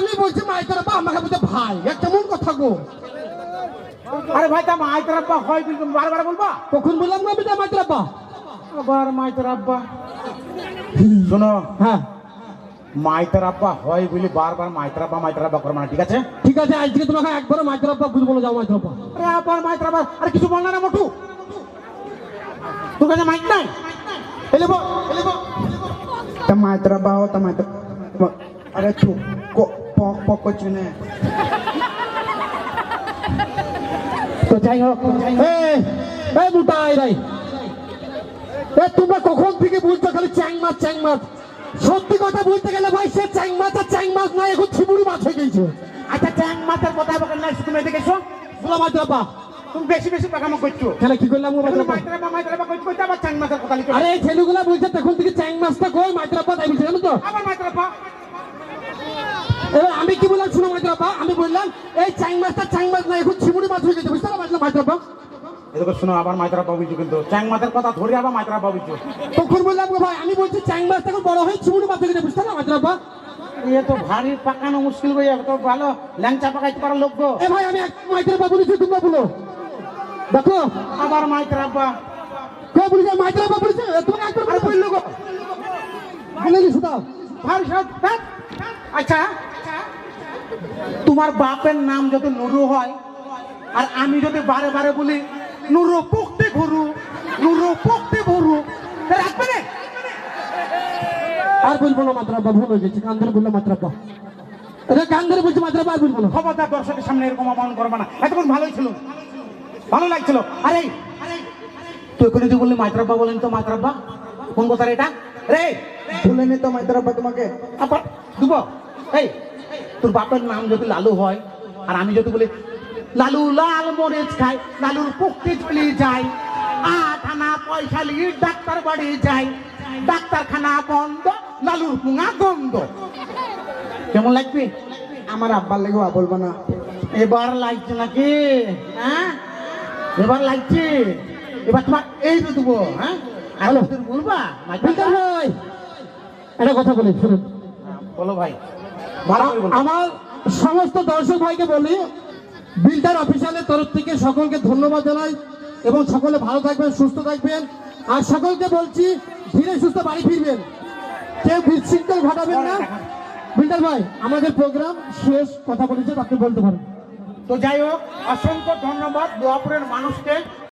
আমি বলছি মাইকের আব্বা আমাকে বলতে ভাই এ কেমন কথা গো আরে ভাই তা মাইতের আব্বা হয় কিন্তু বারবার বলবা কখন বললাম না বেটা মাইকের আব্বা আবার মাইতের আব্বা শোনো হ্যাঁ মাইতের আব্বা হয় বলি বারবার মাইতের আব্বা মাইতের আব্বা করবা না ঠিক আছে ঠিক আছে আজকে তোমাকে একবার মাইকের আব্বা বুঝব না যাও মাইকের আব্বা আরে আবার মাইতের আব্বা আরে কিছু বল না রে মোটু তোর কাছে মাইক নাই এলে বল এলে বল Tamay trabaho, tamay trabaho. Aray, chu, pok, pok, ko, chune. তো যাই হোক এই ভাই। এ তোমরা কখন থেকে বলছো খালি চ্যাং মাছ চ্যাং মাছ? সত্যি কথা বলতে গেলে ভাই সে চ্যাং মাছ আর চ্যাং মাছ নয় এখন ছিমুড়ি মাছ হয়ে গেছে। আচ্ছা ট্যাং মাছের কথা বলেন না তুমি এদিকে এসো। বলো মাইকের আব্বা তুমি বেশি বেশি পাকামো করছ। খেলা কি করলাম গো মাইকের আব্বা মাইতের আব্বা মাইতের আব্বা করছ করছ আবার ট্যাং মাছের কথা লিখো। আরে ছেলেগুলা বলছে তখন থেকে চ্যাং মাছটা কই মাইকের আব্বা তাই বলছে জানো তো? আবার মাইতের আব্বা এবার আমি কি বললাম? শুনো আব্বা আমি বললাম এই চ্যাং মাছটা চ্যাং মাছ না এখন ছিমুড়ি মাছ হয়ে গেছে বুঝতে পারলাম আব্বা এদিকে শোনো আবার মাইতের বলছো কিন্তু। ট্যাং মাছের কথা ধরে আবার মাইতের বলছো তখন বললাম ভাই আমি বলছি চ্যাং মাছ এখন বড় হয়ে ছিমুড়ি মাছ হয়ে গেছে বুঝতে পারলাম মাইকের আব্বা এ তো ভারী পাকানো মুশকিল গো তো ভালো। ল্যাংচা পাকাইতে পারো লোক গো। এ ভাই আমি এক মাইকের আব্বা বলেছি তোমরা বলো। দেখো। আবার মাইতের আব্বা কে বলেছে? মাইকের আব্বা বলেছে? এ, তোমাকে একবার বলে। বলল গো। বলেনি শুধু ভারী সব আচ্ছা তোমার বাপের নাম যদি নুরু হয় আর আমি যদি বারে বারে বলি নুরু পোকতে ঘুরু নুরু পোকতে ভরু তা রাখবে না। আর বলব না মাত্র আব্বা ভুল হয়ে গেছে। কান ধরে বলল মাত্র আব্বা। এটা কান ধরে বলছি মাত্র আব্বা আর বলব না। খবরদার দর্শকের সামনে এরকম অপমান করবে না। এতক্ষণ ভালোই ছিল। ভালো লাগছিল। আরে তুই এখানে তুই বললি মাইত্রাব্বা বলেন তো মাইত্রাব্বা কোন কথা এটা? রে Tuloy nito, may trabaho tumake. আবার দুব। এই তোর বাপের নাম যদি লালু হয় আর আমি যদি বলি লালু লাল মরিচ খাই লালুর পুক্তি চলে যায় আট আনা পয়সা নিয়ে ডাক্তার বাড়ি যায় ডাক্তারখানা বন্ধ লালুর পুঙা গন্ধ। কেমন লাগবে? আমার আব্বার লেগে বলব না। এবার লাগছে নাকি? হ্যাঁ? এবার লাগছে? এবার তোমার এই তো দেবো হ্যাঁ? বলবা একটা কথা বলি শুনুন। বলো ভাই। আমার সমস্ত দর্শক ভাইকে বলি বিল্ডার অফিসিয়ালের তরফ থেকে সকলকে ধন্যবাদ জানাই এবং সকলে ভালো থাকবেন সুস্থ থাকবেন। আর সকলকে বলছি ধীরে সুস্থ বাড়ি ফিরবেন। কেউ বিশৃঙ্খল ঘটাবেন না। বিল্ডার ভাই আমাদের প্রোগ্রাম শেষ কথা বলেছে আপনি বলতে পারেন। তো যাই হোক অসংখ্য ধন্যবাদ দোয়াপুরের মানুষকে।